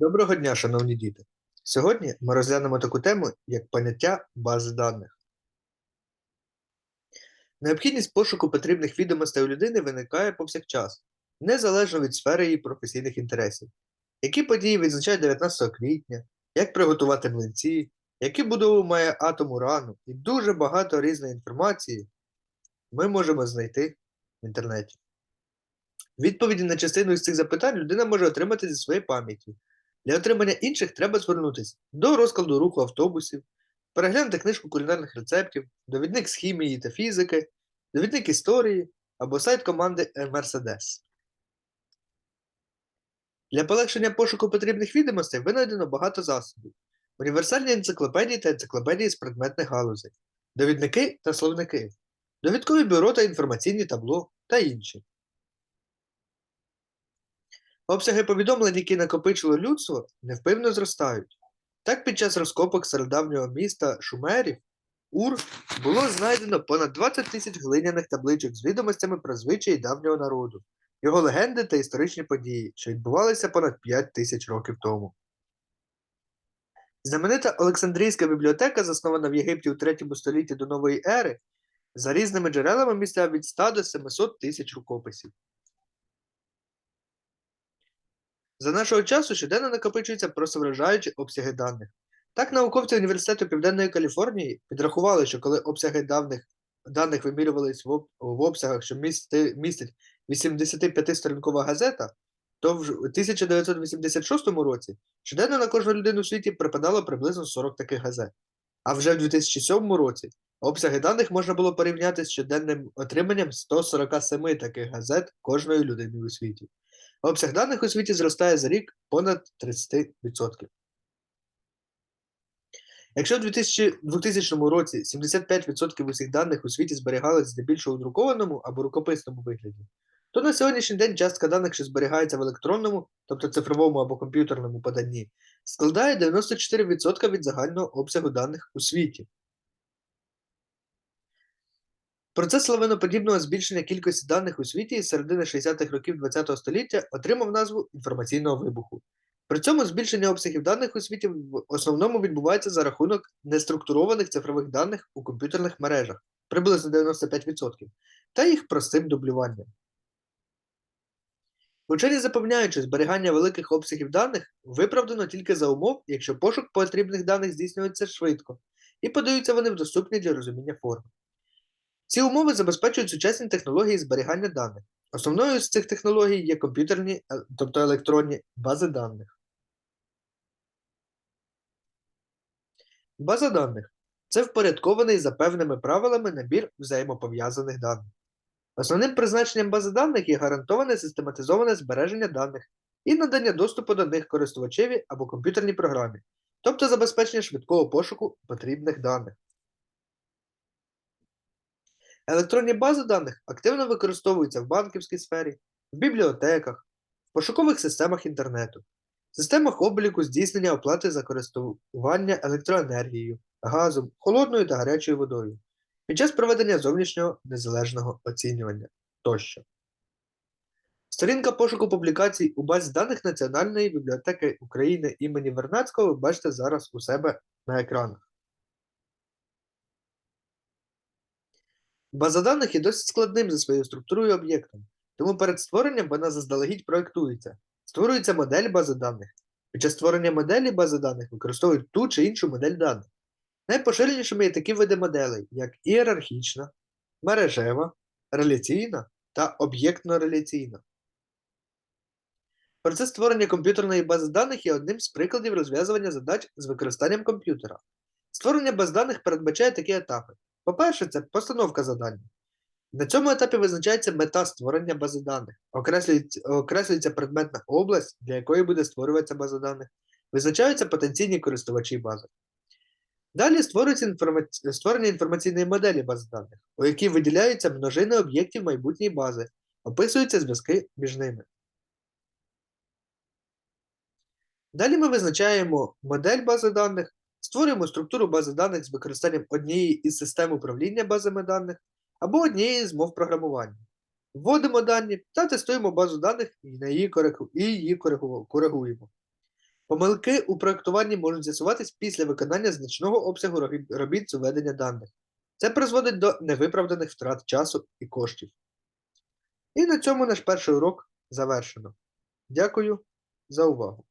Доброго дня, шановні діти! Сьогодні ми розглянемо таку тему, як поняття бази даних. Необхідність пошуку потрібних відомостей у людини виникає повсякчас, незалежно від сфери її професійних інтересів. Які події відзначають 19 квітня, як приготувати млинці, які будову має атом урану і дуже багато різної інформації ми можемо знайти в інтернеті. Відповіді на частину з цих запитань людина може отримати зі своєї пам'яті. Для отримання інших треба звернутися до розкладу руху автобусів, переглянути книжку кулінарних рецептів, довідник з хімії та фізики, довідник історії або сайт команди Mercedes. Для полегшення пошуку потрібних відомостей винайдено багато засобів: універсальні енциклопедії та енциклопедії з предметних галузей, довідники та словники, довідкові бюро та інформаційні табло та інші. Обсяги повідомлень, які накопичило людство, невпинно зростають. Так, під час розкопок стародавнього міста Шумерів Ур було знайдено понад 20 тисяч глиняних табличок з відомостями про звичаї давнього народу, його легенди та історичні події, що відбувалися понад 5 тисяч років тому. Знаменита Олександрійська бібліотека, заснована в Єгипті у 3 столітті до нової ери, за різними джерелами містила від 100 до 700 тисяч рукописів. За нашого часу щоденно накопичуються просто вражаючі обсяги даних. Так, науковці Університету Південної Каліфорнії підрахували, що коли обсяги даних, даних вимірювались в, в обсягах, що місти, містять 85-сторінкова газета, то в 1986 році щоденно на кожну людину у світі припадало приблизно 40 таких газет. А вже в 2007 році обсяги даних можна було порівняти з щоденним отриманням 147 таких газет кожної людини у світі. Обсяг даних у світі зростає за рік понад 30%. Якщо в 2000, 2000 році 75% усіх даних у світі зберігалися здебільшого у друкованому або рукописному вигляді, то на сьогоднішній день частка даних, що зберігається в електронному, тобто цифровому або комп'ютерному поданні, складає 94% від загального обсягу даних у світі. Процес лавиноподібного збільшення кількості даних у світі із середини 60-х років ХХ століття отримав назву інформаційного вибуху. При цьому збільшення обсягів даних у світі в основному відбувається за рахунок неструктурованих цифрових даних у комп'ютерних мережах приблизно 95%, та їх простим дублюванням. Учені запевняють, що зберігання великих обсягів даних виправдано тільки за умов, якщо пошук потрібних даних здійснюється швидко, і подаються вони в доступні для розуміння форми. Ці умови забезпечують сучасні технології зберігання даних. Основною з цих технологій є комп'ютерні, тобто електронні бази даних. База даних це впорядкований за певними правилами набір взаємопов'язаних даних. Основним призначенням бази даних є гарантоване систематизоване збереження даних і надання доступу до них користувачеві або комп'ютерній програмі, тобто забезпечення швидкого пошуку потрібних даних. Електронні бази даних активно використовуються в банківській сфері, в бібліотеках, в пошукових системах інтернету, системах обліку здійснення оплати за користування електроенергією, газом, холодною та гарячою водою, під час проведення зовнішнього незалежного оцінювання тощо. Сторінка пошуку публікацій у базі даних Національної бібліотеки України імені Вернацького ви бачите зараз у себе на екранах. База даних є досить складним за своєю структурою об'єктом, тому перед створенням вона заздалегідь проєктується. Створюється модель бази даних. Під час створення моделі бази даних використовують ту чи іншу модель даних. Найпоширенішими є такі види моделей, як ієрархічна, мережева, реляційна та об'єктно-реляційна. Процес створення комп'ютерної бази даних є одним з прикладів розв'язування задач з використанням комп'ютера. Створення баз даних передбачає такі етапи. По-перше, це постановка завдання. На цьому етапі визначається мета створення бази даних, окреслюється, окреслюється предметна область, для якої буде створюватися база даних, визначаються потенційні користувачі бази. Далі створюється інформа... створення інформаційної моделі бази даних, у якій виділяються множини об'єктів майбутньої бази, описуються зв'язки між ними. Далі ми визначаємо модель бази даних, Створюємо структуру бази даних з використанням однієї із систем управління базами даних або однієї з мов програмування. Вводимо дані та тестуємо базу даних і і її коригуємо. Помилки у проєктуванні можуть з'ясуватись після виконання значного обсягу робіт з введення даних. Це призводить до невиправданих втрат часу і коштів. І на цьому наш перший урок завершено. Дякую за увагу.